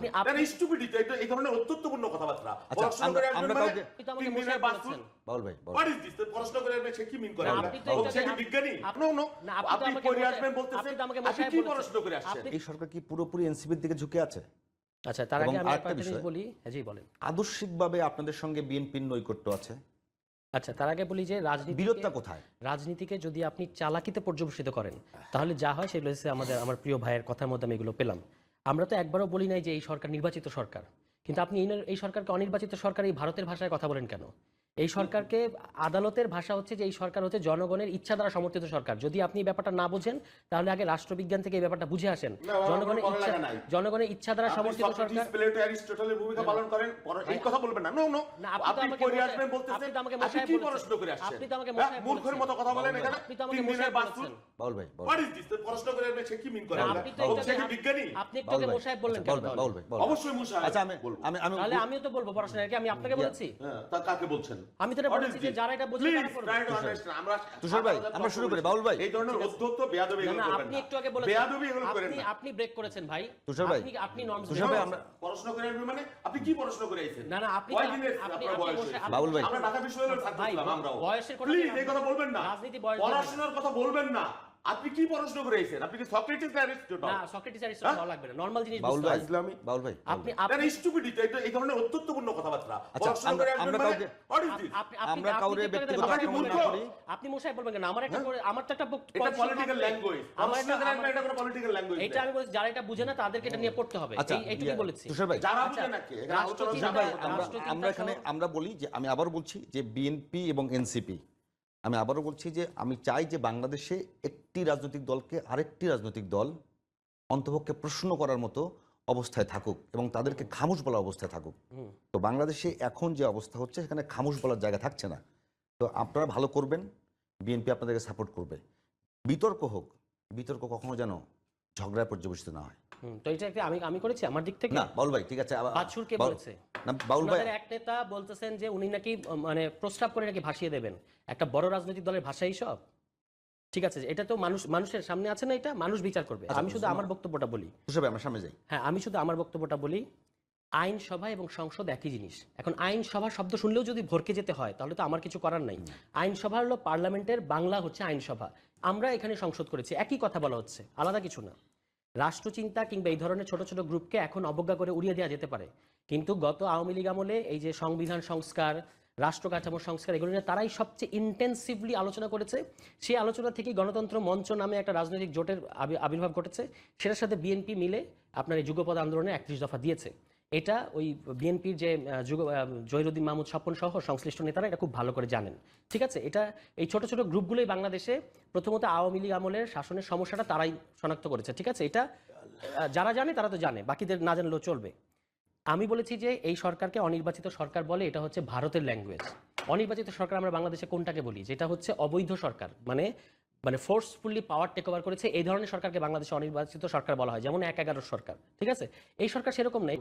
আপনি আপনি স্টুপিডিটি এটা এই ধরনের অত্যন্তপূর্ণ কথাবার্তা। আচ্ছা, পড়াশোনা আমরা- করে আমরা মানে কাউকে- আপনি তিন দিনের। বাউল ভাই this? তো পড়াশোনা করে আসবে সে কি মিন করে আপনি তো সে কি বিজ্ঞানী? আপনি- নো আপনি পড়ে আসবেন বলতেছেন আপনি কি। পড়াশোনা করে আসছেন? এই সরকার কি পুরোপুরি এনসিপির দিকে ঝুঁকে আছে? আচ্ছা তার আগে আমি একটা জিনিস বলি হ্যাঁ জি বলেন। আদর্শিকভাবে আপনাদের সঙ্গে বিএনপির নৈকট্য আছে। আচ্ছা তার আগে বলি যে রাজনীতি বিরোধটা কোথায়? রাজনীতিকে যদি আপনি চালাকিতে পর্যবেসিত করেন তাহলে যা হয় সেগুলো হচ্ছে আমাদের আমার প্রিয় ভাইয়ের কথার মধ্যে আমি এগুলো পেলাম। আমরা তো একবারও বলি নাই যে এই সরকার নির্বাচিত সরকার। কিন্তু আপনি এই- সরকারকে অনির্বাচিত সরকার এই ভারতের ভাষায় কথা বলেন কেন? এই সরকারকে আদালতের ভাষা হচ্ছে যে এই সরকার হচ্ছে জনগণের ইচ্ছা দ্বারা সমর্থিত সরকার। যদি আপনি এই ব্যাপারটা না বোঝেন তাহলে আগে রাষ্ট্রবিজ্ঞান থেকে এই ব্যাপারটা বুঝে আসেন। জনগণের ইচ্ছা। জনগণের ইচ্ছা দ্বারা আপনি সমর্থিত সরকার প্লেটো, অ্যারিস্টটলের ভূমিকা পালন করেন এই কথা বলবেন না। নো নো আপনি মশাই- আসবেন বলতেছেন আপনি তো আমাকে কি বলেছেন। আপনি তো আমাকে হ্যাঁ, মশাই মূর্খের। মতো কথা বলেন এখানে। আপনি তো আমাকে মশাই বলেছেন। বাউল ভাই বাউল What is তো পড়াশোনা করে আসবে কি মিন করে? আমরা? আপনি তো সে কি বিজ্ঞানী? আপনি একটু বাউল আগে ভাই। মশাই বললেন আচ্ছা, বাউল ভাই বাউল ভাই। অবশ্যই মুশাহেদ আচ্ছা আমি আমি আমি তাহলে আমিও তো বলব পড়াশোনা কি আমি আপনাকে বলেছি। হ্যাঁ, তা কাকে বলছেন? আমি তো বলেছি যে যারা এটা বোঝে তারা করবে। আমরা তুষার ভাই, আমরা শুরু করি, বাউল ভাই। এই ধরনের অধ্যত্ত বেয়াদবি এগুলো করবেন আপনি একটু আগে বলেছেন। বেয়াদবি এগুলো করেন আপনি আপনি ব্রেক করেছেন ভাই। তুষার ভাই, আপনি আপনি নর্মস তুষার ভাই, আমরা- পড়াশোনা করে আসবেন মানে? আপনি কি পড়াশোনা করে আইছেন? না, না, আপনি- আপনি- আপনি? বাউল ভাই। আমরা ঢাকা বিশ্ববিদ্যালয়ে ছাত্র ছিলাম আমরাও। বয়সের কথা বলবেন না রাজনীতি বয়স পড়াশোনার কথা বলবেন না। আপনি কি পড়াশোনা করে আইছেন? আপনি কি সক্রেটিস অ্যারিস্টটল না সক্রেটিস অ্যারিস্টটল ভালো লাগবে না। নরমাল জিনিস বাউল বুঝতে ভাই হবে। ইসলামী? বাউল ভাই। বাউল আপনি ভাই। আপনি এটা স্টুপিডিটি এটা এই ধরনের অত্যন্তপূর্ণ কথাবার্তা। আচ্ছা, পড়াশোনা আমরা- করে আমরা মানে কাউকে-? আপনি আপনি আমরা আপনি কাউরে ব্যক্তিগত? আক্রমণ আপনি করি? আপনি মশাই বলবেন কেন আমার একটা করে- আমার তো একটা এটা পলিটিক্যাল ল্যাঙ্গুয়েজ আমার একটা- করে এটা কোনো পলিটিক্যাল ল্যাঙ্গুয়েজ এইটা আমি বলছি যারা এটা বুঝে না তাদেরকে এটা নিয়ে পড়তে হবে। আচ্ছা এই- এইটুকুই বলেছি। তুষার ভাই। যারা আচ্ছা, বুঝে চিন্তা- ভাই আমরা আমরা এখানে আমরা বলি যে আমি আবার বলছি যে বিএনপি এবং এনসিপি আমি আবারও বলছি যে আমি চাই যে বাংলাদেশে একটি রাজনৈতিক দলকে আরেকটি রাজনৈতিক দল অন্তপক্ষে প্রশ্ন করার মতো অবস্থায় থাকুক এবং তাদেরকে খামুশ বলা অবস্থায় থাকুক। তো বাংলাদেশে এখন যে অবস্থা হচ্ছে সেখানে খামুশ বলার জায়গা থাকছে না। তো আপনারা ভালো করবেন বিএনপি আপনাদেরকে সাপোর্ট করবে। বিতর্ক হোক বিতর্ক কখনো যেন ঝগড়ায় পর্যবেসিত না হয়। তো এটা আমি আমি করেছি আমার দিক থেকে? না বাউল ভাই ঠিক আছে আবার- বাছুর কে বাউল- বলেছে। না বাউল ভাই এক নেতা বলতেছেন যে উনি নাকি মানে প্রস্তাব করে নাকি ভাসিয়ে দেবেন। একটা বড় রাজনৈতিক দলের ভাষাই সব। ঠিক আছে এটা তো মানুষ মানুষের সামনে আছে না এটা? মানুষ বিচার করবে। আচ্ছা, আমি শুধু আমার বক্তব্যটা বলি। তুষার ভাই আমরা সামনে যাই। হ্যাঁ আমি শুধু আমার বক্তব্যটা বলি আইনসভা এবং সংসদ একই জিনিস। এখন আইনসভা শব্দ শুনলেও যদি ভরকে যেতে হয় তাহলে তো আমার কিছু করার নাই। আইনসভা হলো পার্লামেন্টের বাংলা হচ্ছে আইনসভা। আমরা এখানে সংসদ করেছি। একই কথা বলা হচ্ছে আলাদা কিছু না। রাষ্ট্রচিন্তা কিংবা এই ধরনের ছোট ছোট গ্রুপকে এখন অবজ্ঞা করে উড়িয়ে দেওয়া যেতে পারে। কিন্তু গত আওয়ামী লীগ আমলে এই যে সংবিধান সংস্কার, রাষ্ট্র কাঠামো সংস্কার, এগুলো নিয়ে তারাই সবচেয়ে ইন্টেন্সিভলি আলোচনা করেছে। সেই আলোচনা থেকেই গণতন্ত্র মঞ্চ নামে একটা রাজনৈতিক জোটের আবির্ভাব ঘটেছে। সেটার সাথে বিএনপি মিলে আপনার এই যুগপদ আন্দোলনে একত্রিশ দফা দিয়েছে। এটা ওই বিএনপির যে যুগ জহিরুদ্দিন মাহমুদ স্বপন সহ সংশ্লিষ্ট নেতারা এটা খুব ভালো করে জানেন। ঠিক আছে? এটা, এই ছোট ছোট গ্রুপগুলোই বাংলাদেশে প্রথমত আওয়ামী লীগ আমলের শাসনের সমস্যাটা তারাই শনাক্ত করেছে। ঠিক আছে? এটা যারা জানে তারা তো জানে, বাকিদের না জানলেও চলবে। আমি বলেছি যে এই সরকারকে অনির্বাচিত সরকার বলে এটা হচ্ছে ভারতের ল্যাঙ্গুয়েজ। অনির্বাচিত সরকার আমরা বাংলাদেশে কোনটাকে বলি? যেটা হচ্ছে অবৈধ সরকার। মানে মানে ফোর্সফুলি পাওয়ার টেক ওভার করেছে, এই ধরনের সরকারকে বাংলাদেশে অনির্বাচিত সরকার বলা হয়, যেমন এক এগারো সরকার, ঠিক আছে? এই সরকার সেরকম নেই।